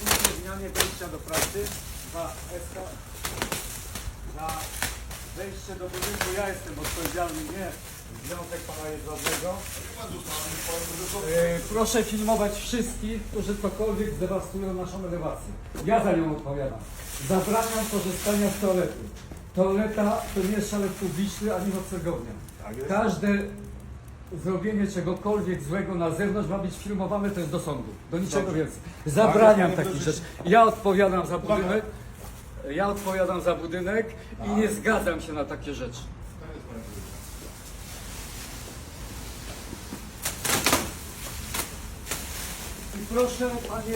zabranianie wejścia do pracy, za SK, za wejście do budynku. Ja jestem odpowiedzialny, nie Związek Pana Jedwabnego. E, Proszę filmować wszystkich, którzy cokolwiek zdewastują naszą elewację. Ja za nią odpowiadam. Zabraniam korzystania z toalety. Toaleta to nie jest szalet publiczny ani noclegownia. Każde zrobienie czegokolwiek złego na zewnątrz ma być filmowane, to jest do sądu. Do niczego Dobrze. więcej. Zabraniam takich rzeczy. Ja odpowiadam za budynek. Ja odpowiadam za budynek i nie zgadzam się na takie rzeczy. I proszę panie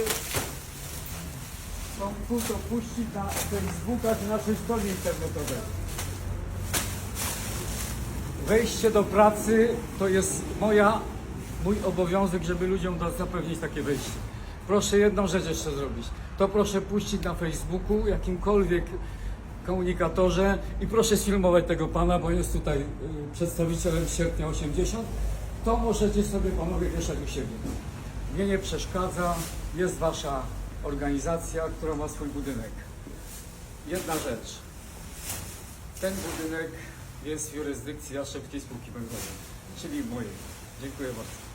Tomku to puścić na Facebooka czy naszej stronie internetowej. Wejście do pracy to jest moja, mój obowiązek, żeby ludziom zapewnić takie wejście. Proszę jedną rzecz jeszcze zrobić. To proszę puścić na Facebooku, jakimkolwiek komunikatorze i proszę sfilmować tego pana, bo jest tutaj y, przedstawicielem sierpnia 80. To możecie sobie panowie wieszać u siebie. Mnie nie przeszkadza, jest wasza organizacja, która ma swój budynek. Jedna rzecz. Ten budynek jest w jurysdykcji Jastrzębskiej Spółki Węglowej, czyli mojej. Dziękuję bardzo.